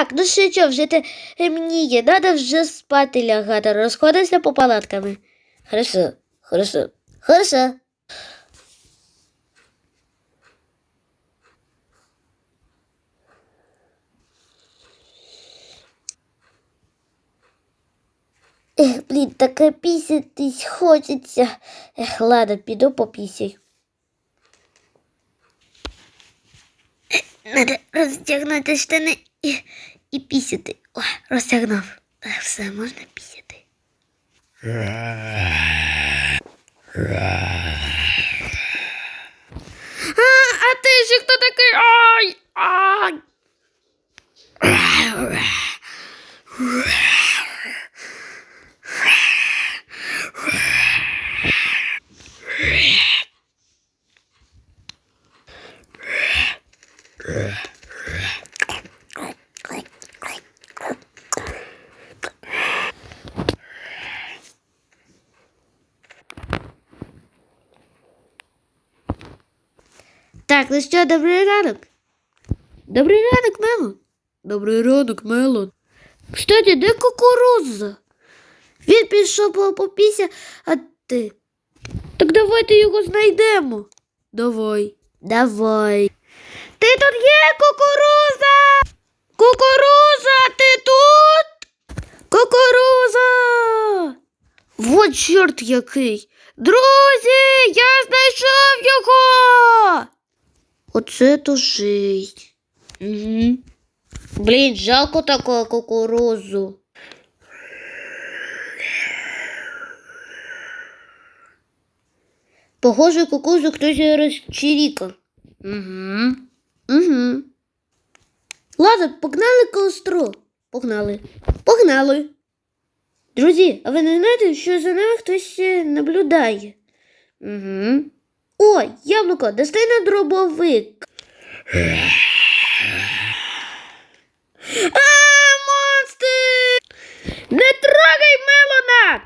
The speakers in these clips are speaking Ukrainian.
Так, ну ще що, вже темніє, треба вже спати лягати, розходимося по палатками. Хорошо, хорошо, хорошо. Ех, блін, таке пісятись хочеться. Ех, ладно, піду попісяй. Надо розтягнути штани і пісяти. О, розтягнув. Все, можна пісяти. А, а ти ще хто такий? Ай! Ай! Так, ну що, добрий ранок. Добрий ранок, Мелон. Добрий ранок, Мелон. Кстати, де кукуруза? Він пішов по попіся, а ти. Так давайте його знайдемо. Давай. Давай. Ти тут є, кукуруза? Кукуруза, ти тут? Кукуруза. Вот чорт який. Друзі, я знайшов його. Оце то жить. Угу. Блін, жалко такого кукурузу. Похоже, кукурузу хтось розчирікав. Угу. Угу. Ладно, погнали костро. Погнали. Погнали. Друзі, а ви не знаєте, що за нами хтось е, наблюдає? Угу. О, яблуко, достай на дробовик. А, монстр! Не трогай Мелона!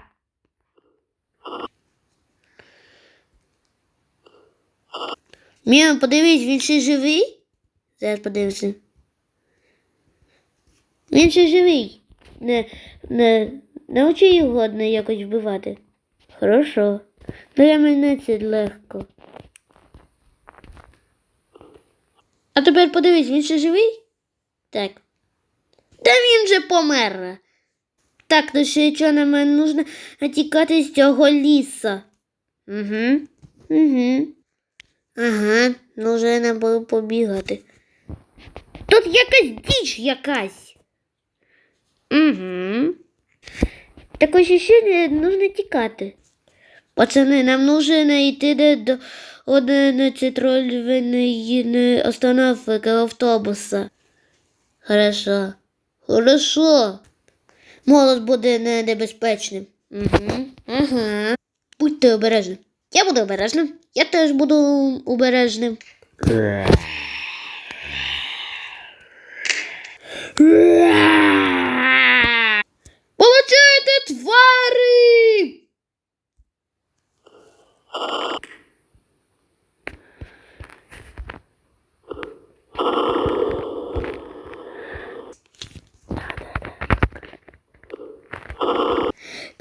Міма, подивись, він ще живий? Зараз подивимося. Він ще живий. Не, не, научи його не якось вбивати. Хорошо. Для мене це легко. А тепер подивись, він ще живий? Так. Та він же помер. Так, ну ще нам нужно тікати з цього ліса. Угу. Угу. Ага, ну вже не буду побігати. Тут якась діч якась. Угу. Так ще не нужно тікати. Пацани, нам нужно йти до, до одинадцятирольної остановки автобуса. Хорошо. Хорошо. Молот буде небезпечним. Угу. Ага. Будьте обережні. Я буду обережним. Я теж буду обережним.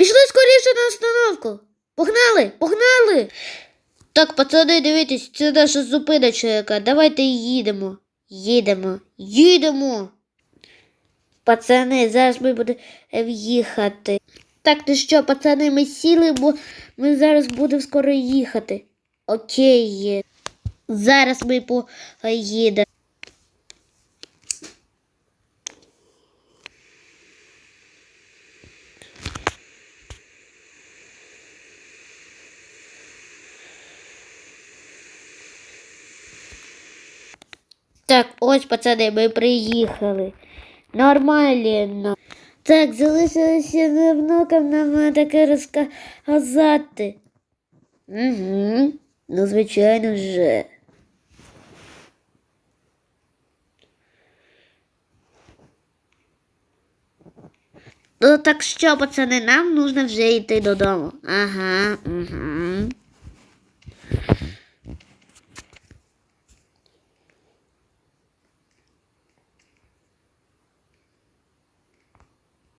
Пішли скоріше на остановку. Погнали, погнали. Так, пацани, дивіться, це наша зупиночка яка. Давайте їдемо. Їдемо, їдемо. Пацани, зараз ми будемо їхати. Так, ну що, пацани, ми сіли, бо ми зараз будемо скоро їхати. Окей. Зараз ми поїдемо. Так, ось, пацани, ми приїхали. Нормально. Так, залишилося внукам нам таке розказати. Угу. Ну, звичайно вже. Ну так що, пацани, нам нужно вже йти додому. Ага, угу.